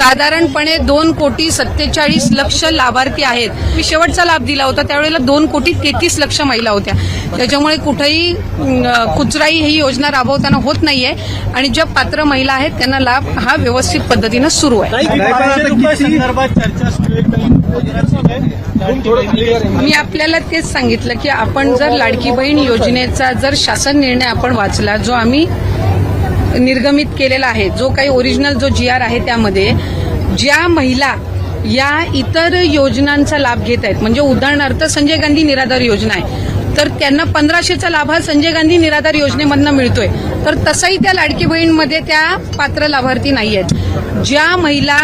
साधारणपणे दोन कोटी सत्तेचाळीस लक्ष लाभार्थी आहेत. मी शेवटचा लाभ दिला होता त्यावेळेला दोन कोटी तेहतीस लक्ष महिला होत्या. त्याच्यामुळे कुठेही कुचराई ही योजना राबवताना होत नाहीये आणि ज्या पात्र महिला आहेत त्यांना लाभ हा व्यवस्थित पद्धतीनं सुरू आहे. मी आपल्याला तेच सांगितलं की आपण जर लाडकी बहीण योजनेचा जर शासन निर्णय आपण वाचला जो आम्ही निर्गमित केलेला आहे. जो काही ओरिजिनल जो जी आर आहे त्यामध्ये ज्या महिला या इतर योजनांचा लाभ घेत आहेत म्हणजे उदाहरणार्थ संजय गांधी निराधार योजना आहे तर त्यांना पंधराशेचा लाभ हा संजय गांधी निराधार योजनेमधनं मिळतोय. तर तसंही त्या लाडकी बहीणमध्ये त्या पात्र लाभार्थी नाही आहेत. ज्या महिला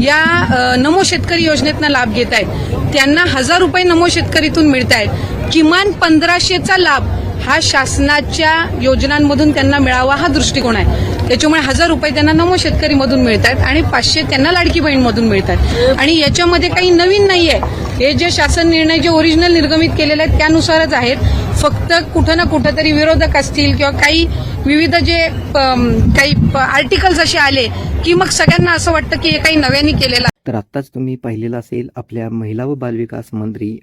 या नमो शेतकरी योजनेतनं लाभ घेत आहेत त्यांना हजार रुपये नमो शेतकरीतून मिळत आहेत किमान पंधराशेचा लाभ हा शासनाच्या योजनांमधून त्यांना मिळावा हा दृष्टिकोन आहे. त्याच्यामुळे हजार रुपये त्यांना नमो शेतकरीमधून मिळतात आणि पाचशे त्यांना लाडकी बहीणमधून मिळतात आणि याच्यामध्ये काही नवीन नाहीये. हे जे शासन निर्णय जे ओरिजिनल निर्गमित केलेले आहेत त्यानुसारच आहेत. फक्त कुठं ना कुठं तरी विरोधक असतील किंवा काही विविध जे काही आर्टिकल्स असे आले की मग सगळ्यांना असं वाटतं की हे काही नव्याने केलेलं तर आत्ताच तुम्ही पाहिलेलं असेल आपल्या महिला व बालविकास मंत्री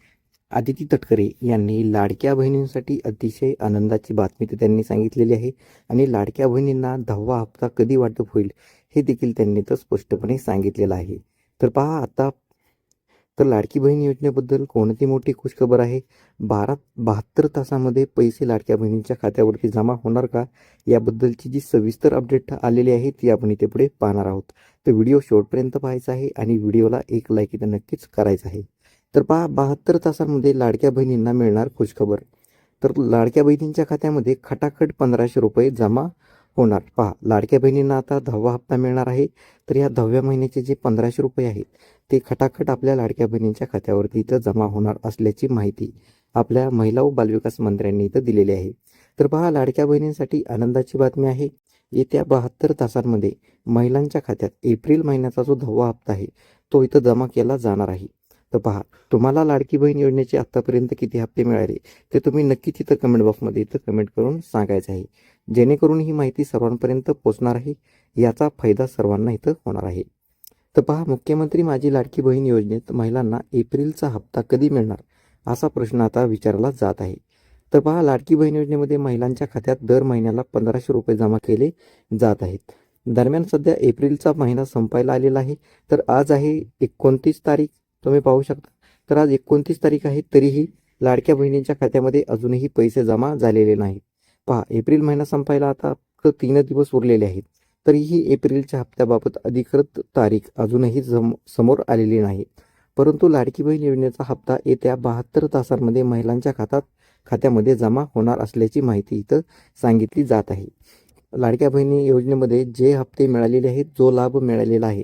आदिती तटकरे यांनी लाडक्या बहिणींसाठी अतिशय आनंदाची बातमी तर त्यांनी सांगितलेली आहे आणि लाडक्या बहिणींना दहावा हप्ता कधी वाटप होईल हे देखील त्यांनी तर स्पष्टपणे सांगितलेलं आहे. तर पहा आता तर लाडकी बहीण योजनेबद्दल कोणती मोठी खुशखबर आहे? बारा बहात्तर तासामध्ये पैसे लाडक्या बहिणींच्या खात्यावरती जमा होणार का? याबद्दलची जी सविस्तर अपडेट आलेली आहे ती आपण इथे पुढे पाहणार आहोत. तर व्हिडिओ शेवटपर्यंत पाहायचा आहे आणि व्हिडिओला एक लाईक इथं नक्कीच करायचं आहे. तर पहा बहात्तर तासांमध्ये लाडक्या बहिणींना मिळणार खुशखबर. तर लाडक्या बहिणींच्या खात्यामध्ये खटाखट पंधराशे रुपये जमा होणार. पहा लाडक्या बहिणींना आता दहावा हप्ता मिळणार आहे तर या दहाव्या महिन्याचे जे पंधराशे रुपये आहेत ते खटाखट आपल्या लाडक्या बहिणींच्या खात्यावरती इथं जमा होणार असल्याची माहिती आपल्या महिला व बालविकास मंत्र्यांनी इथं दिलेली आहे. तर पहा लाडक्या बहिणींसाठी आनंदाची बातमी आहे. येत्या बहात्तर तासांमध्ये महिलांच्या खात्यात एप्रिल महिन्याचा जो दहावा हप्ता आहे तो इथं जमा केला जाणार आहे. तर पहा तुम्हाला लाडकी बहीण योजनेचे आत्तापर्यंत किती हप्ते मिळाले ते तुम्ही नक्की तिथं कमेंट बॉक्समध्ये इथं कमेंट करून सांगायचं आहे. जेणेकरून ही माहिती सर्वांपर्यंत पोचणार आहे याचा फायदा सर्वांना इथं होणार आहे. तर पहा मुख्यमंत्री माझी लाडकी बहीण योजनेत महिलांना एप्रिलचा हप्ता कधी मिळणार असा प्रश्न आता विचारला जात आहे. तर पहा लाडकी बहीण योजनेमध्ये महिलांच्या खात्यात दर महिन्याला पंधराशे रुपये जमा केले जात आहेत. दरम्यान सध्या एप्रिलचा महिना संपायला आलेला आहे तर आज आहे एकोणतीस तारीख. तुम्ही पाहू शकता. तर आज एकोणतीस तारीख आहे तरीही लाडक्या बहिणींच्या खात्यामध्ये अजूनही पैसे जमा झालेले नाहीत. पहा एप्रिल महिना संपायला आता फक्त तीन दिवस उरलेले आहेत. तरीही एप्रिलच्या हप्त्याबाबत अधिकृत तारीख अजूनही जम समोर आलेली नाही. परंतु लाडकी बहीण योजनेचा हप्ता येत्या बहात्तर तासांमध्ये महिलांच्या खात्यात खात्यामध्ये जमा होणार असल्याची माहिती इथं सांगितली जात आहे. लाडक्या बहिणी योजनेमध्ये जे हप्ते मिळालेले आहेत जो लाभ मिळालेला आहे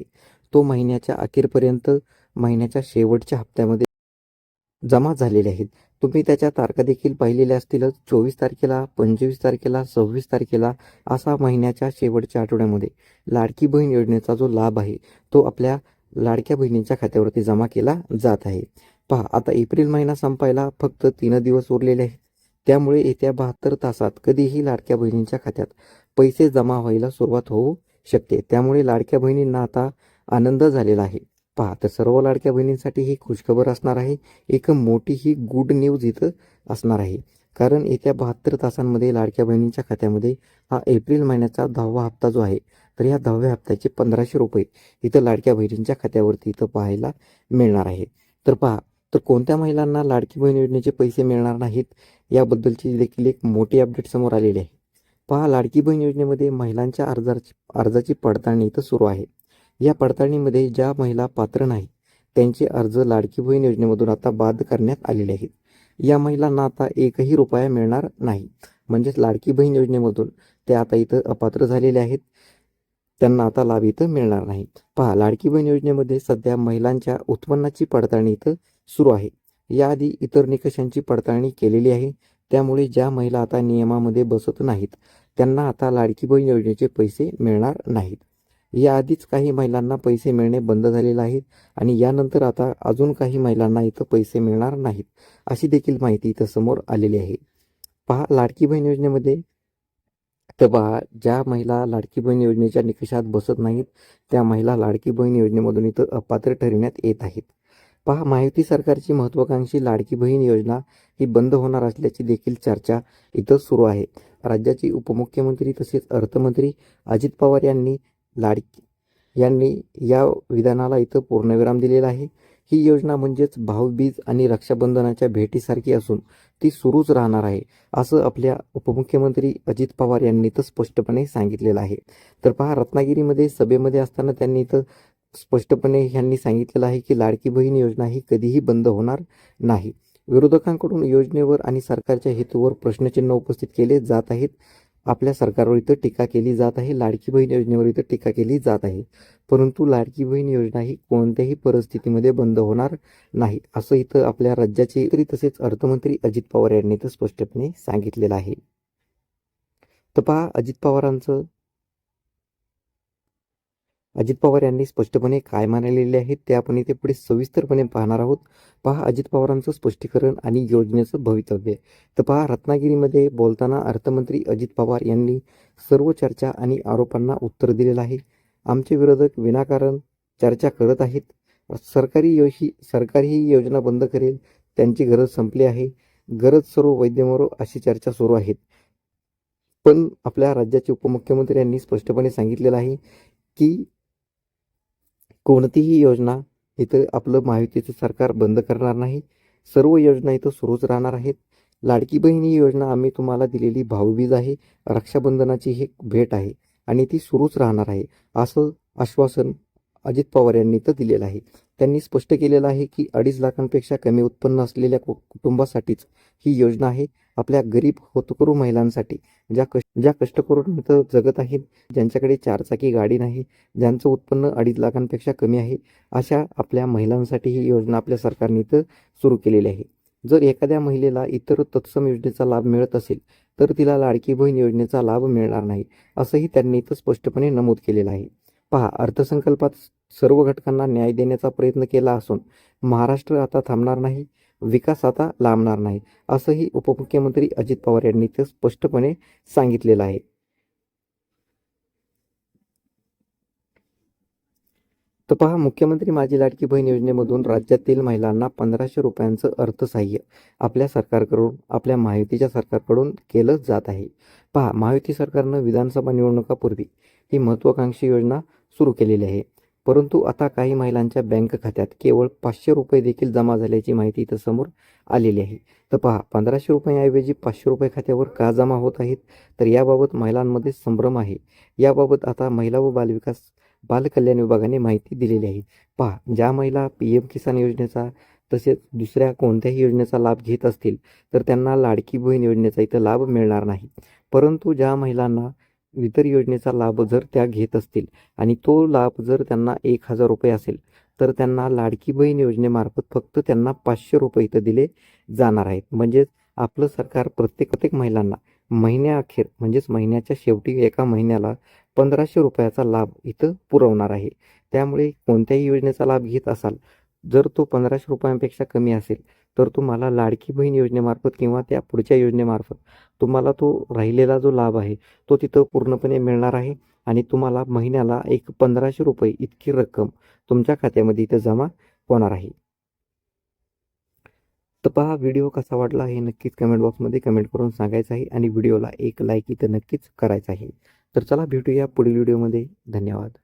तो महिन्याच्या अखेरपर्यंत महिन्याच्या शेवटच्या हप्त्यामध्ये जमा झालेले आहेत. तुम्ही त्याच्या तारखा देखील पाहिलेल्या असतीलच. चोवीस तारखेला पंचवीस तारखेला सव्वीस तारखेला असा महिन्याच्या शेवटच्या आठवड्यामध्ये लाडकी बहीण योजनेचा जो लाभ आहे तो आपल्या लाडक्या बहिणींच्या खात्यावरती जमा केला जात आहे. पहा आता एप्रिल महिना संपायला फक्त तीन दिवस उरलेले आहेत. त्यामुळे येत्या बहात्तर तासात कधीही लाडक्या बहिणींच्या खात्यात पैसे जमा व्हायला सुरुवात होऊ शकते. त्यामुळे लाडक्या बहिणींना आता आनंद झालेला आहे. पहा तर सर्व लाडक्या बहिणींसाठी ही खुशखबर असणार आहे. एक मोठी ही गुड न्यूज इथं असणार आहे. कारण येत्या बहात्तर तासांमध्ये लाडक्या बहिणींच्या खात्यामध्ये हा एप्रिल महिन्याचा दहावा हप्ता जो आहे तर या दहाव्या हप्त्याचे पंधराशे रुपये इथं लाडक्या बहिणींच्या खात्यावरती इथं पाहायला मिळणार आहे. तर पहा तर कोणत्या महिलांना लाडकी बहीण योजनेचे पैसे मिळणार नाहीत याबद्दलची देखील एक मोठी अपडेट समोर आलेली आहे. पहा लाडकी बहीण योजनेमध्ये महिलांच्या अर्जाची अर्जाची पडताळणी इथं सुरू आहे. या पडताळणीमध्ये ज्या महिला पात्र नाही त्यांचे अर्ज लाडकी बहीण योजनेमधून आता बाद करण्यात आलेले आहेत. या महिलांना आता एकही रुपया मिळणार नाही. म्हणजेच लाडकी बहीण योजनेमधून ते आता इथं अपात्र झालेले आहेत. त्यांना आता लाभ इथं मिळणार नाही. पहा लाडकी बहीण योजनेमध्ये सध्या महिलांच्या उत्पन्नाची पडताळणी इथं सुरू आहे. याआधी इतर निकषांची पडताळणी केलेली आहे. त्यामुळे ज्या महिला आता नियमामध्ये बसत नाहीत त्यांना आता लाडकी बहीण योजनेचे पैसे मिळणार नाहीत. याआधीच काही महिलांना पैसे मिळणे बंद झालेले आहेत आणि यानंतर आता अजून काही महिलांना इथं पैसे मिळणार नाहीत अशी देखील माहिती इथं समोर आलेली आहे. पहा लाडकी बहीण योजनेमध्ये तर पहा ज्या महिला लाडकी बहीण योजनेच्या निकषात बसत नाहीत त्या महिला लाडकी बहीण योजनेमधून इथं अपात्र ठरविण्यात येत आहेत. पहा माहिती सरकारची महत्वाकांक्षी लाडकी बहीण योजना ही बंद होणार असल्याची देखील चर्चा इथं सुरू आहे. राज्याचे उपमुख्यमंत्री तसेच अर्थमंत्री अजित पवार यांनी लाडकी यांनी या विधानाला इथं पूर्णविराम दिलेला आहे. ही योजना म्हणजेच भाऊबीज आणि रक्षाबंधनाच्या भेटीसारखी असून ती सुरूच राहणार आहे असं आपल्या उपमुख्यमंत्री अजित पवार यांनी तर स्पष्टपणे सांगितलेलं आहे. तर पहा रत्नागिरीमध्ये सभेमध्ये असताना त्यांनी इथं स्पष्टपणे यांनी सांगितलेलं आहे की लाडकी बहीण योजना ही कधीही बंद होणार नाही. विरोधकांकडून योजनेवर आणि सरकारच्या हेतूवर प्रश्नचिन्ह उपस्थित केले जात आहेत. आपल्या सरकारवर इथं टीका केली जात आहे. लाडकी बहीण योजनेवर इथं टीका केली जात आहे. परंतु लाडकी बहीण योजना ही कोणत्याही परिस्थितीमध्ये बंद होणार नाही असं इथं आपल्या राज्याचे तरी तसेच अर्थमंत्री अजित पवार यांनी इथं स्पष्टपणे सांगितलेलं आहे. तर पहा अजित पवारांचं अजित पवार यांनी स्पष्टपणे काय मानलेले आहे ते आपण इथे पुढे सविस्तरपणे पाहणार आहोत. पहा अजित पवारांचं स्पष्टीकरण आणि योजनेचं भवितव्य. तर पहा रत्नागिरीमध्ये बोलताना अर्थमंत्री अजित पवार यांनी सर्व चर्चा आणि आरोपांना उत्तर दिलेलं आहे. आमचे विरोधक विनाकारण चर्चा करत आहेत. सरकारी यो ही सरकार ही योजना बंद करेल त्यांची गरज संपली आहे. गरज सर्व वैद्यमरो अशी चर्चा सुरू आहेत. पण आपल्या राज्याचे उपमुख्यमंत्री यांनी स्पष्टपणे सांगितलेलं आहे की कोणतीही योजना इथं आपलं महायुतीचं सरकार बंद करणार नाही. सर्व योजना इथं सुरूच राहणार आहेत. लाडकी बहीण ही योजना आम्ही तुम्हाला दिलेली भाऊबीज आहे. रक्षाबंधनाची ही भेट आहे आणि ती सुरूच राहणार आहे असं आश्वासन अजित पवार यांनी तर दिलेलं आहे. त्यांनी स्पष्ट केलेलं आहे की अडीच लाखांपेक्षा कमी उत्पन्न असलेल्या कु कुटुंबासाठीच ही योजना आहे. आपल्या गरीब होतकरू महिलांसाठी ज्या कष्ट ज्या कष्ट करून इथं जगत आहेत ज्यांच्याकडे चारचाकी गाडी नाही ज्यांचं उत्पन्न अडीच लाखांपेक्षा कमी आहे अशा आपल्या महिलांसाठी ही योजना आपल्या सरकारने इथं सुरू केलेली आहे. जर एखाद्या महिलेला इतर तत्सम योजनेचा लाभ मिळत असेल तर तिला लाडकी बहीण योजनेचा लाभ मिळणार नाही असंही त्यांनी इथं स्पष्टपणे नमूद केलेलं आहे. पहा अर्थसंकल्पात सर्व घटकांना न्याय देण्याचा प्रयत्न केला असून महाराष्ट्र आता थांबणार नाही विकास आता लांबणार नाही असंही उपमुख्यमंत्री अजित पवार यांनी ते स्पष्टपणे सांगितलेलं आहे. तर पहा मुख्यमंत्री माझी लाडकी बहीण योजनेमधून राज्यातील महिलांना पंधराशे रुपयांचं अर्थसहाय्य आपल्या सरकारकडून आपल्या महायुतीच्या सरकारकडून केलं जात आहे. पहा महायुती सरकारनं विधानसभा निवडणुकापूर्वी ही महत्त्वाकांक्षी योजना सुरू केलेली आहे. परंतु आता काही महिलांच्या बँक खात्यात केवळ पाचशे रुपये देखील जमा झाल्याची माहिती इथं समोर आलेली आहे. तर पहा पंधराशे रुपयांऐवजी पाचशे रुपये खात्यावर का जमा होत आहेत? तर याबाबत महिलांमध्ये संभ्रम आहे. याबाबत आता महिला व बालविकास बालकल्याण विभागाने माहिती दिलेली आहे. पहा ज्या महिला पी एम किसान योजनेचा तसेच दुसऱ्या कोणत्याही योजनेचा लाभ घेत असतील तर त्यांना लाडकी बहीण योजनेचा इथं लाभ मिळणार नाही. परंतु ज्या महिलांना इतर योजनेचा लाभ जर त्या घेत असतील आणि तो लाभ जर त्यांना एक हजार रुपये असेल तर त्यांना लाडकी बहीण योजनेमार्फत फक्त त्यांना पाचशे रुपये इथं दिले जाणार आहेत. म्हणजेच आपलं सरकार प्रत्येक प्रत्येक महिलांना महिन्याअखेर म्हणजेच महिन्याच्या शेवटी एका महिन्याला पंधराशे रुपयाचा लाभ इथं पुरवणार आहे. त्यामुळे कोणत्याही योजनेचा लाभ घेत असाल जर तो पंधराशे रुपयांपेक्षा कमी असेल तर तुम्हाला लाडकी बहीण योजनेमार्फत किंवा त्या पुढच्या योजनेमार्फत तुम्हाला तो राहिलेला जो लाभ आहे तो तिथं पूर्णपणे मिळणार आहे आणि तुम्हाला महिन्याला एक पंधराशे रुपये इतकी रक्कम तुमच्या खात्यामध्ये इथं जमा होणार आहे. तर पहा व्हिडिओ कसा वाटला हे नक्कीच कमेंट बॉक्समध्ये कमेंट करून सांगायचं आहे आणि व्हिडिओला एक लाईक इथं नक्कीच करायचं आहे. तर चला भेटूया पुढील व्हिडिओमध्ये धन्यवाद.